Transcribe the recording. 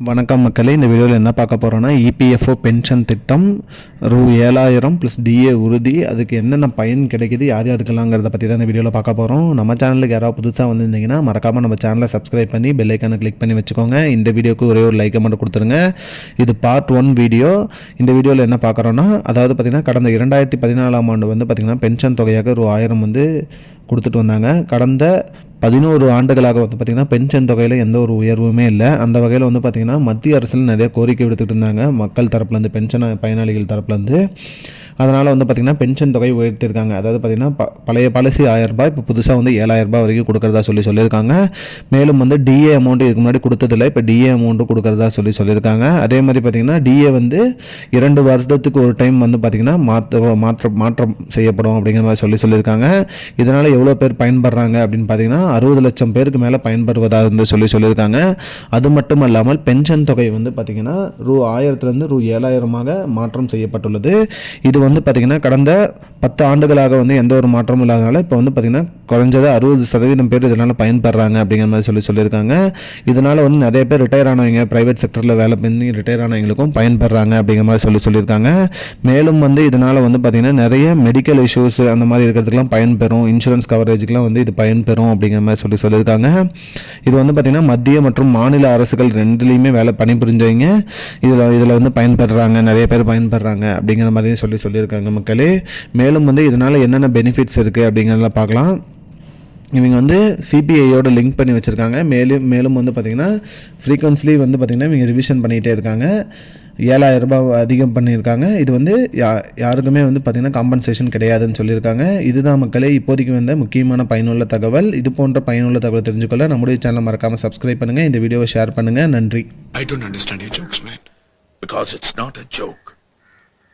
வணக்கம் மக்களே இந்த வீடியோவில் என்ன பார்க்க போகிறோன்னா இபிஎஃப்ஓ பென்ஷன் திட்டம் ரூ ஏழாயிரம் ப்ளஸ் டிஏ உறுதி அதுக்கு என்னென்ன பயன் கிடைக்குது யார் யாருக்கெல்லாங்கிறத பற்றி தான் இந்த வீடியோவில் பார்க்க போகிறோம் நம்ம சேனலுக்கு யாராவது புதுசாக வந்திருந்தீங்கன்னா மறக்காமல் நம்ம சேனலை சப்ஸ்கிரைப் பண்ணி பெல்லைக்கானை கிளிக் பண்ணி வச்சுக்கோங்க. இந்த வீடியோக்கு ஒரே ஒரு லைக்கை மட்டும் கொடுத்துருங்க. இது பார்ட் ஒன் வீடியோ இந்த வீடியோவில் என்ன பார்க்குறோன்னா அதாவது பார்த்திங்கன்னா கடந்த இரண்டாயிரத்தி பதினாலாம் ஆண்டு வந்து பார்த்திங்கன்னா பென்ஷன் தொகையாக ரூ ஆயிரம் வந்து கொடுத்துட்டு வந்தாங்க. கடந்த பதினோரு ஆண்டுகளாக வந்து பார்த்திங்கன்னா பென்ஷன் தொகையில் எந்த ஒரு உயர்வுமே இல்லை. அந்த வகையில் வந்து பார்த்திங்கன்னா மத்திய அரசில் நிறைய கோரிக்கை விடுத்துட்டு இருந்தாங்க. மக்கள் தரப்புலேருந்து பென்ஷன் பயனாளிகள் தரப்புலேருந்து அதனால் வந்து பார்த்திங்கன்னா பென்ஷன் தொகை உயர்த்திருக்காங்க. அதாவது பார்த்திங்கன்னா ப பழைய பாலிசி ஆயிரரூபா இப்போ புதுசாக வந்து ஏழாயிரரூபா வரைக்கும் கொடுக்குறதா சொல்லி சொல்லியிருக்காங்க. மேலும் வந்து டிஏ அமௌண்ட் இதுக்கு முன்னாடி கொடுத்ததில்ல. இப்போ டிஏ அமௌண்ட்டு கொடுக்குறதா சொல்லி சொல்லியிருக்காங்க. அதே மாதிரி பார்த்திங்கன்னா டிஏ வந்து இரண்டு வருடத்துக்கு ஒரு டைம் வந்து பார்த்திங்கன்னா மாற்ற மாற்ற மாற்றம் செய்யப்படும் அப்படிங்கிற மாதிரி சொல்லி சொல்லியிருக்காங்க. இதனால் எவ்வளோ பேர் பயன்படுறாங்க அப்படின்னு பார்த்தீங்கன்னா அறுபது லட்சம் பேருக்கு மேலே பயன்படுவதாக இருந்து சொல்லி சொல்லியிருக்காங்க. அது மட்டும் இல்லாமல் பென்ஷன் தொகை வந்து பார்த்திங்கன்னா ரூ ஆயிரத்துலேருந்து ரூ ஏழாயிரமாக மாற்றம் செய்யப்பட்டுள்ளது. இது வந்து பார்த்திங்கன்னா கடந்த பத்து ஆண்டுகளாக வந்து எந்த ஒரு மாற்றமும் இல்லாதனால இப்போ வந்து பார்த்திங்கன்னா குறைஞ்சது அறுபது சதவீதம் பேர் இதனால் பயன்படுறாங்க அப்படிங்கிற மாதிரி சொல்லி சொல்லியிருக்காங்க. இதனால் வந்து நிறைய பேர் ரிட்டையர் ஆனவங்க ப்ரைவேட் செக்டரில் வேலை பண்ணி ரிட்டையர் ஆனவங்களுக்கும் பயன்படுறாங்க அப்படிங்கிற மாதிரி சொல்லி சொல்லியிருக்காங்க. மேலும் வந்து இதனால் வந்து பார்த்திங்கன்னா நிறைய மெடிக்கல் இஷ்யூஸ் அந்த மாதிரி இருக்கிறதுக்கெலாம் பயன்பெறும். இன்சூரன்ஸ் கவரேஜுக்கெலாம் வந்து இது பயன்பெறும் அப்படிங்கிற மாதிரி சொல்லி சொல்லியிருக்காங்க. இது வந்து பார்த்திங்கன்னா மத்திய மற்றும் மாநில அரசுகள் ரெண்டுலேயுமே வேலை பணிபுரிஞ்சவங்க. இதில் இதில் வந்து பயன்படுறாங்க நிறைய பேர் பயன்படுறாங்க அப்படிங்கிற மாதிரி சொல்லி சொல்லியிருக்காங்க மக்களே. மேலும் வந்து இதனால் என்னென்ன பெனிஃபிட்ஸ் இருக்குது அப்படிங்கிறத பார்க்கலாம். இவங்க வந்து சிபிஐயோட லிங்க் பண்ணி வச்சுருக்காங்க. மேலும் மேலும் வந்து பார்த்திங்கன்னா ஃப்ரீக்வன்ஸ்லி வந்து பார்த்திங்கன்னா இவங்க ரிவிஷன் பண்ணிகிட்டே இருக்காங்க. ஏழாயிரம் ரூபாய் அதிகம் பண்ணியிருக்காங்க. இது வந்து யா யாருக்குமே வந்து பார்த்திங்கன்னா காம்பன்சேஷன் கிடையாதுன்னு சொல்லியிருக்காங்க. இதுதான் மக்களே இப்போதைக்கு வந்த முக்கியமான பயனுள்ள தகவல். இது போன்ற பயனுள்ள தகவல் தெரிஞ்சுக்கொள்ள நம்முடைய சேனலை மறக்காமல் சப்ஸ்கிரைப் பண்ணுங்கள் இந்த வீடியோவை ஷேர் பண்ணுங்கள் நன்றி. I don't understand jokes man because it's not a joke.